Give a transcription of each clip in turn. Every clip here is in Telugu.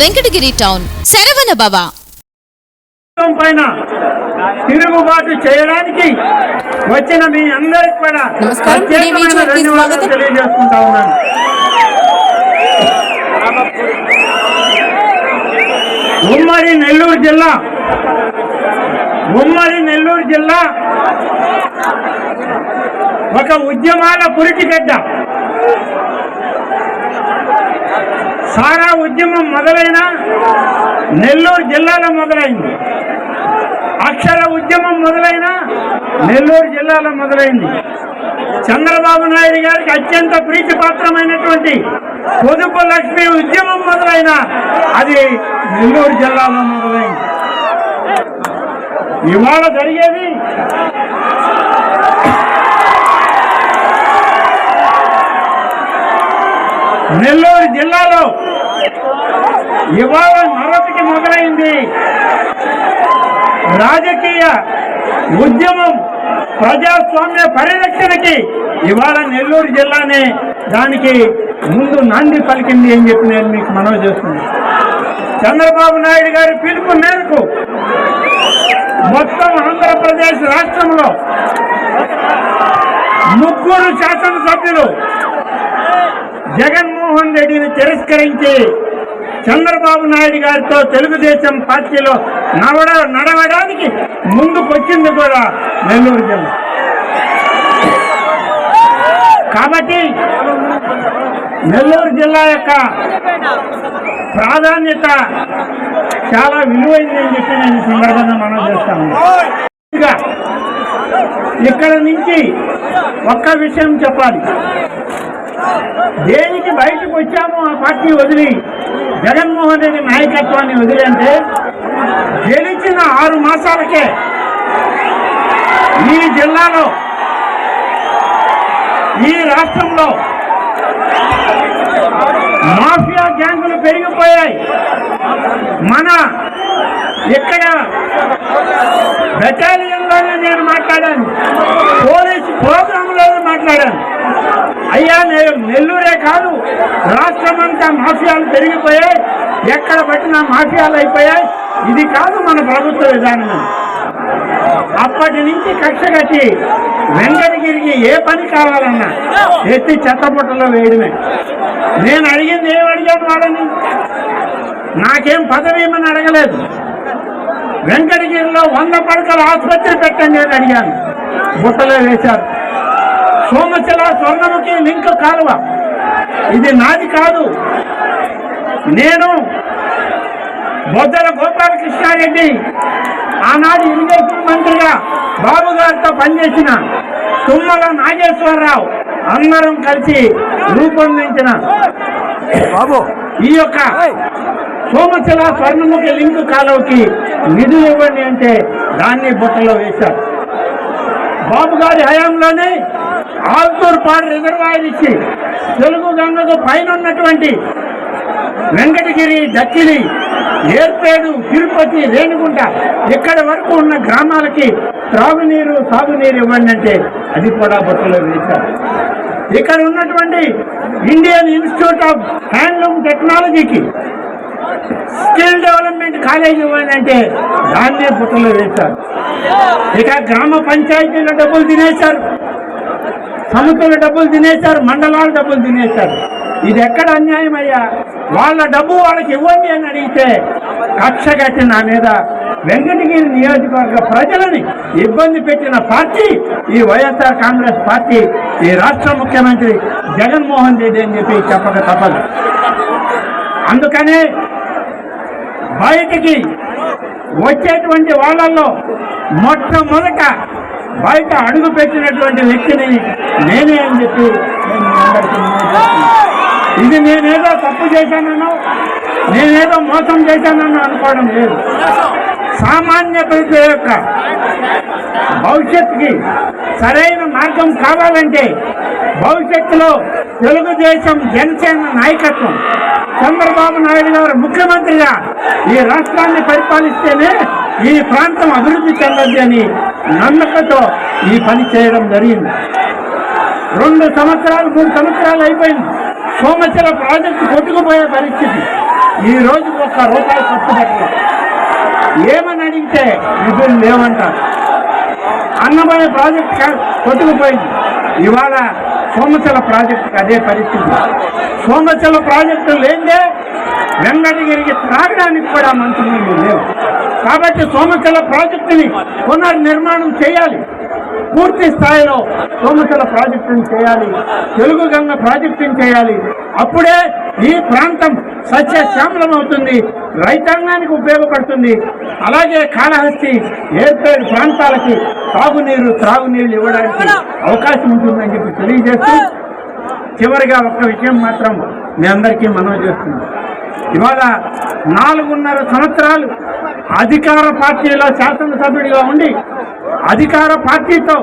వెంకటగిరి టౌన్. శరవణ భవ. ప్రభుత్వం పైన తిరుగుబాటు చేయడానికి వచ్చిన మీ అందరికి కూడా. తెలియజేసుకుంటా ఉన్నాను. ఉమ్మడి నెల్లూరు జిల్లా ఉమ్మడి నెల్లూరు జిల్లా ఒక ఉద్యమాల పురిటిగడ్డ సారా ఉద్యమం మొదలైన నెల్లూరు జిల్లాలో మొదలైంది. అక్షర ఉద్యమం మొదలైన నెల్లూరు జిల్లాలో మొదలైంది. చంద్రబాబు నాయుడు గారికి అత్యంత ప్రీతిపాత్రమైనటువంటి పొదుపు లక్ష్మి ఉద్యమం మొదలైన అది నెల్లూరు జిల్లాలో మొదలైంది. ఇవాళ జరిగేది నెల్లూరు జిల్లాలో ఇవాళ మరొకటి మొదలైంది. రాజకీయ ఉద్యమం ప్రజాస్వామ్య పరిరక్షణకి ఇవాళ నెల్లూరు జిల్లానే దానికి ముందు నాంది పలికింది అని చెప్పి నేను మీకు మనవి చేస్తున్నాను. చంద్రబాబు నాయుడు గారి పిలుపు మేరకు మొత్తం ఆంధ్రప్రదేశ్ రాష్ట్రంలో ముగ్గురు శాసనసభ్యులు జగన్మోహన్ రెడ్డిని తిరస్కరించి చంద్రబాబు నాయుడు గారితో తెలుగుదేశం పార్టీలో నడవ నడవడానికి ముందుకొచ్చింది కూడా నెల్లూరు జిల్లా. కాబట్టి నెల్లూరు జిల్లా యొక్క ప్రాధాన్యత చాలా విలువైంది అని చెప్పి నేను సందర్భంగా మనం చేస్తాను ఇక్కడ నుంచి ఒక్క విషయం చెప్పాలి. దేనికి బయటకు వచ్చామో ఆ పార్టీ వదిలి జగన్మోహన్ రెడ్డి నాయకత్వాన్ని వదిలంటే అంటే గెలిచిన ఆరు మాసాలకే ఈ జిల్లాలో ఈ రాష్ట్రంలో మాఫియా గ్యాంగులు పెరిగిపోయాయి. మన ఇక్కడ బెటాలియన్లోనే నేను మాట్లాడాను పోలీసు ప్రోగ్రాంలోనే మాట్లాడాను. అయ్యా నెల్లూరే కాదు రాష్ట్రమంతా మాఫియాలు పెరిగిపోయాయి ఎక్కడ పట్టినా మాఫియాలు అయిపోయాయి. ఇది కాదు మన ప్రభుత్వ విధానం. అప్పటి నుంచి కక్ష కట్టి వెంకటగిరికి ఏ పని కావాలన్నా ఎత్తి చెత్తపుట్టలో వేయడమే. నేను అడిగింది ఏం అడిగాను వాళ్ళని నాకేం పదవి ఏమని అడగలేదు. వెంకటగిరిలో వంద పడకల ఆసుపత్రి పెట్టండి అని అడిగాను. బుట్టలో వేశారు. సోమశిల స్వర్ణముఖి లింక్ కాలువ. ఇది నాది కాదు. నేను బొద్దల గోపాలకృష్ణారెడ్డి ఆనాడు ఇరిగేషన్ మంత్రిగా బాబు గారితో పనిచేసిన తుమ్మల నాగేశ్వరరావు అందరం కలిసి రూపొందించిన బాబు. ఈ యొక్క సోమశిల స్వర్ణముఖి లింక్ కాలువకి నిధులు ఇవ్వండి అంటే దాన్ని బుట్టలో వేశారు. బాబు గారి హయాంలోనే ఆల్తూర్పాడు రిజర్వాయర్ ఇచ్చి తెలుగు గంగకు పైన ఉన్నటువంటి వెంకటగిరి దక్కిలి ఏర్పేడు తిరుపతి రేణిగుంట ఇక్కడ వరకు ఉన్న గ్రామాలకి త్రాగునీరు సాగునీరు ఇవ్వండి అంటే అది కూడా బొట్టలో వేశారు. ఇక్కడ ఉన్నటువంటి ఇండియన్ ఇన్స్టిట్యూట్ ఆఫ్ హ్యాండ్లూమ్ టెక్నాలజీకి స్కిల్ డెవలప్మెంట్ కాలేజ్ ఇవ్వండి అంటే దాన్నే బుట్టలో వేశారు. ఇక గ్రామ పంచాయతీలో డబ్బులు తినేశారు. సముద్రుల డబ్బులు తినేశారు మండలాల డబ్బులు తినేశారు. ఇది ఎక్కడ అన్యాయం అయ్యా? వాళ్ళ డబ్బు వాళ్ళకి ఇవ్వండి అని అడిగితే కక్ష కట్టి నా మీద వెంకటగిరి నియోజకవర్గ ప్రజలని ఇబ్బంది పెట్టిన పార్టీ ఈ వైఎస్ఆర్ కాంగ్రెస్ పార్టీ ఈ రాష్ట్ర ముఖ్యమంత్రి జగన్మోహన్ రెడ్డి అని చెప్పి చెప్పక తప్పదు. అందుకనే బయటికి వచ్చేటువంటి వాళ్ళల్లో మొట్టమొదట బయట అడుగు పెట్టినటువంటి వ్యక్తిని నేనే అని చెప్పి ఇది నేనేదో తప్పు చేశానో నేనేదో మోసం చేశానన్నా అనుకోవడం లేదు. సామాన్య ప్రజల యొక్క భవిష్యత్తుకి సరైన మార్గం కావాలంటే భవిష్యత్తులో తెలుగుదేశం జనసేన నాయకత్వం చంద్రబాబు నాయుడు గారు ముఖ్యమంత్రిగా ఈ రాష్ట్రాన్ని పరిపాలిస్తేనే ఈ ప్రాంతం అభివృద్ధి చెందద్ది అని నమ్మకంతో ఈ పని చేయడం జరిగింది. రెండు సంవత్సరాలు మూడు సంవత్సరాలు అయిపోయింది. సోమశిల ప్రాజెక్టు కొట్టుకుపోయే పరిస్థితి. ఈ రోజు ఒక్క రూపాయి ఖర్చు పెట్టలేదు. ఏమని అడిగితే నిధులు లేవంటారు అన్నమయ్య ప్రాజెక్ట్ కొట్టుకుపోయింది. ఇవాళ సోమశిల ప్రాజెక్టుకి అదే పరిస్థితి. సోమచల ప్రాజెక్టు లేదే వెంకటగిరికి త్రాగడానికి కూడా మంచినీళ్ళు లేవు కాబట్టి సోమశిల ప్రాజెక్టుని పునర్నిర్మాణం చేయాలి. పూర్తి స్థాయిలో సోమశిల ప్రాజెక్టుని చేయాలి. తెలుగు గంగ ప్రాజెక్టుని చేయాలి. అప్పుడే ఈ ప్రాంతం సస్యశ్యామలం అవుతుంది. రైతాంగానికి ఉపయోగపడుతుంది. అలాగే కాళహస్తి ఏర్పేడు ప్రాంతాలకి తాగునీరు త్రాగునీళ్ళు ఇవ్వడానికి అవకాశం ఉంటుందని చెప్పి తెలియజేస్తూ చివరిగా ఒక్క విషయం మాత్రం మీ అందరికీ మనవి చేస్తున్నాం ఇవాళ నాలుగున్నర సంవత్సరాలు అధికార పార్టీలో శాసనసభ్యుడిగా ఉండి అధికార పార్టీతో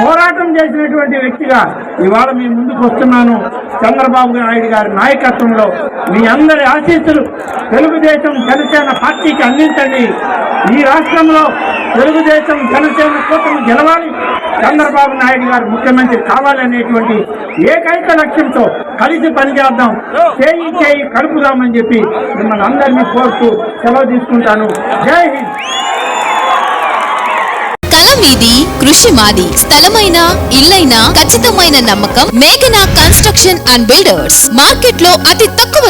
పోరాటం చేసినటువంటి వ్యక్తిగా ఇవాళ మీ ముందుకు వస్తున్నాను. చంద్రబాబు నాయుడు గారి నాయకత్వంలో మీ అందరి ఆశీస్సులు తెలుగుదేశం జనసేన పార్టీకి అందించండి. ఈ రాష్ట్రంలో తెలుగుదేశం జనసేన కూటమి గెలవాలి. చంద్రబాబు నాయుడు గారు ముఖ్యమంత్రి కావాలనేటువంటి ఏకైక లక్ష్యంతో కలిసి పనిచేద్దాం. చేయి చేయి కలుపుదామని చెప్పి మిమ్మల్ని అందరినీ కోరుతూ సెలవు తీసుకుంటాను. జై హింద్. మీది కృషి మాది స్థలమైన ఇల్లైన ఖచ్చితమైన నమ్మకం మేఘనా కన్స్ట్రక్షన్ అండ్ బిల్డర్స్. మార్కెట్లో అతి తక్కువ